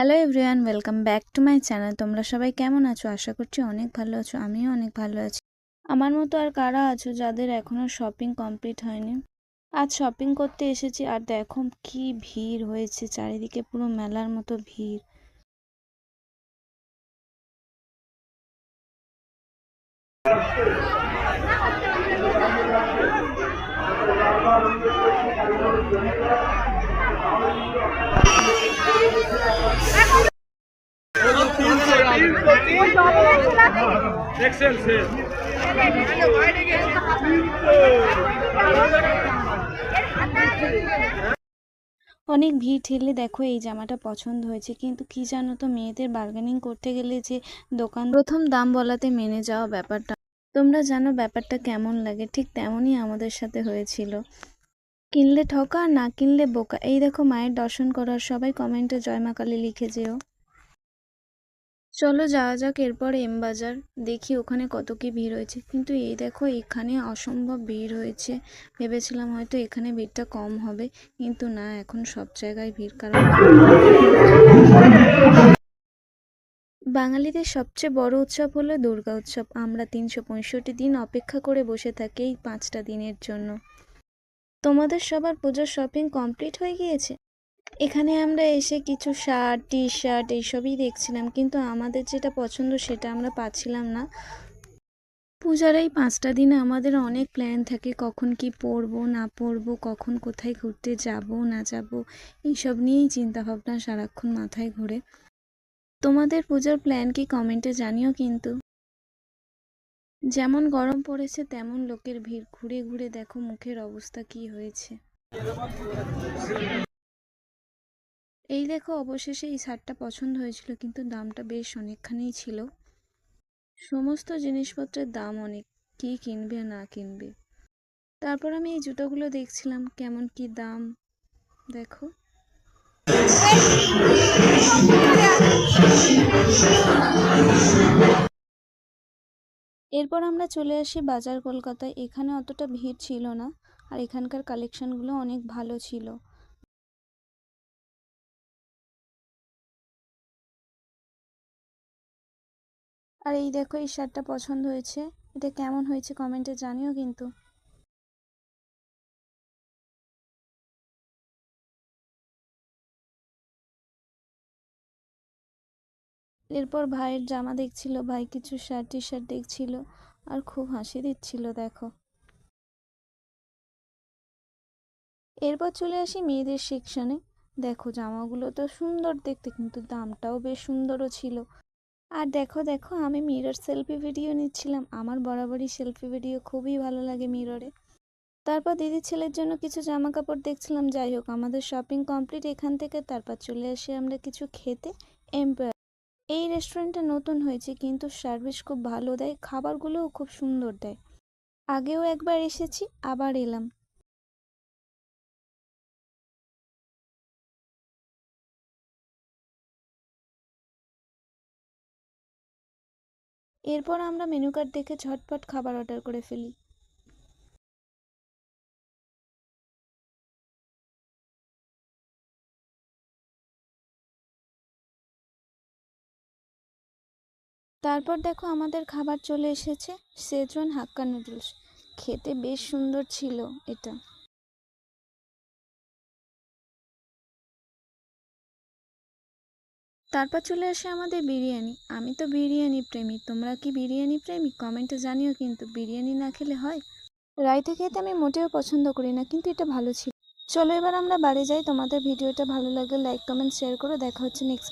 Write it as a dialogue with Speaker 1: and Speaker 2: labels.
Speaker 1: Hello everyone welcome back to my channel তোমরা সবাই কেমন আছো? আশা করছি অনেক ভালো আছো, আমিও অনেক ভালো আছি। আমার মতো আর কারা আছো যাদের এখনও শপিং কমপ্লিট হয়নি? আজ শপিং করতে এসেছি আর দেখো কি ভিড় হয়েছে, চারিদিকে পুরো মেলার মতো ভিড়। অনেক ভিড় ঠেলে দেখো এই জামাটা পছন্দ হয়েছে, কিন্তু কি জানো তো মেয়েদের বার্গেনিং করতে গেলে যে দোকান প্রথম দাম বলাতে মেনে যাওয়া ব্যাপারটা। তোমরা জানো ব্যাপারটা কেমন লাগে, ঠিক তেমনই আমাদের সাথে হয়েছিল। কিনলে ঠকা না কিনলে বোকা। এই দেখো মায়ের দর্শন করার সবাই কমেন্টে জয় লিখে যেও। চলো যাওয়া যাক এরপর এম বাজার। দেখি ওখানে কত কি ভিড় হয়েছে। কিন্তু এই দেখো, এখানে অসম্ভব ভিড় হয়েছে। ভেবেছিলাম হয়তো এখানে ভিড়টা কম হবে। কিন্তু না, এখন সব জায়গায় ভিড় কারণ বাঙালিদের সবচেয়ে বড় উৎসব হলো দুর্গা উৎসব। আমরা তিনশো পঁয়ষট্টি দিন অপেক্ষা করে বসে থাকি এই পাঁচটা দিনের জন্য। তোমাদের সবার পুজোর শপিং কমপ্লিট হয়ে গিয়েছে? এখানে আমরা এসে কিছু শার্ট টি শার্ট এইসবই দেখছিলাম, কিন্তু আমাদের যেটা পছন্দ সেটা আমরা পাচ্ছিলাম না। পূজার এই পাঁচটা দিনে আমাদের অনেক প্ল্যান থাকে, কখন কি পরবো, না পরবো, কখন কোথায় ঘুরতে যাব, না যাব, এইসব নিয়েই চিন্তাভাবনা সারাক্ষণ মাথায় ঘুরে। তোমাদের পূজার প্ল্যান কি কমেন্টে জানিও কিন্তু। যেমন গরম পড়েছে, তেমন লোকের ভিড়। ঘুরে ঘুরে দেখো মুখের অবস্থা কি হয়েছে। এই দেখো অবশেষে এই শার্টটা পছন্দ হয়েছিল, কিন্তু দামটা বেশ অনেকখানিই ছিল। সমস্ত জিনিসপত্রের দাম অনেক, কী কিনবে না কিনবে। তারপর আমি এই জুতোগুলো দেখছিলাম, কেমন কি দাম, দেখো। এরপর আমরা চলে আসি বাজার কলকাতায়। এখানে অতটা ভিড় ছিল না, আর এখানকার কালেকশনগুলো অনেক ভালো ছিল। আর এই দেখো, এই শার্টটা পছন্দ হয়েছে। এটা কেমন হয়েছে কমেন্টে জানিও কিন্তু। এরপর ভাইয়ের জামা দেখছিল, ভাই কিছু শার্ট টি শার্ট দেখছিল আর খুব হাসি দিচ্ছিল, দেখো। এরপর চলে আসি মেয়েদের সেকশনে দেখো, জামাগুলো তো সুন্দর দেখতে, কিন্তু দামটাও বেশ সুন্দরও ছিল। আর দেখো দেখো, আমি মিরর সেলফি ভিডিও নিচ্ছিলাম। আমার বরাবরই সেলফি ভিডিও খুবই ভালো লাগে মিররে তারপর দিদি ছেলের জন্য কিছু জামা কাপড় দেখছিলাম। যাই হোক, আমাদের শপিং কমপ্লিট এখান থেকে, তারপর চলে আসি আমরা কিছু খেতে। এম্পায়ার এই রেস্টুরেন্টটা নতুন হয়েছে, কিন্তু সার্ভিস খুব ভালো দেয়, খাবারগুলোও খুব সুন্দর দেয়। আগেও একবার এসেছি, আবার এলাম। এরপর আমরা মেনু কার্ড দেখে ঝটপট খাবার অর্ডার করে ফেলি। তারপর দেখো আমাদের খাবার চলে এসেছে সেজন হাক্কা নুডলস। খেতে বেশ সুন্দর ছিল এটা। তারপর চলে আসে আমাদের বিরিয়ানি। আমি তো বিরিয়ানি প্রেমী, তোমরা কি বিরিয়ানি প্রেমী? কমেন্টে জানিও কিন্তু, বিরিয়ানি না খেলে হয়? রাইতে খেতে আমি মোটেও পছন্দ করি না, কিন্তু এটা ভালো ছিল। চলো এবার আমরা বাড়ি যাই, তোমাদের ভিডিওটা ভালো লাগলে লাইক কমেন্ট শেয়ার করো, দেখা হচ্ছে নেক্সট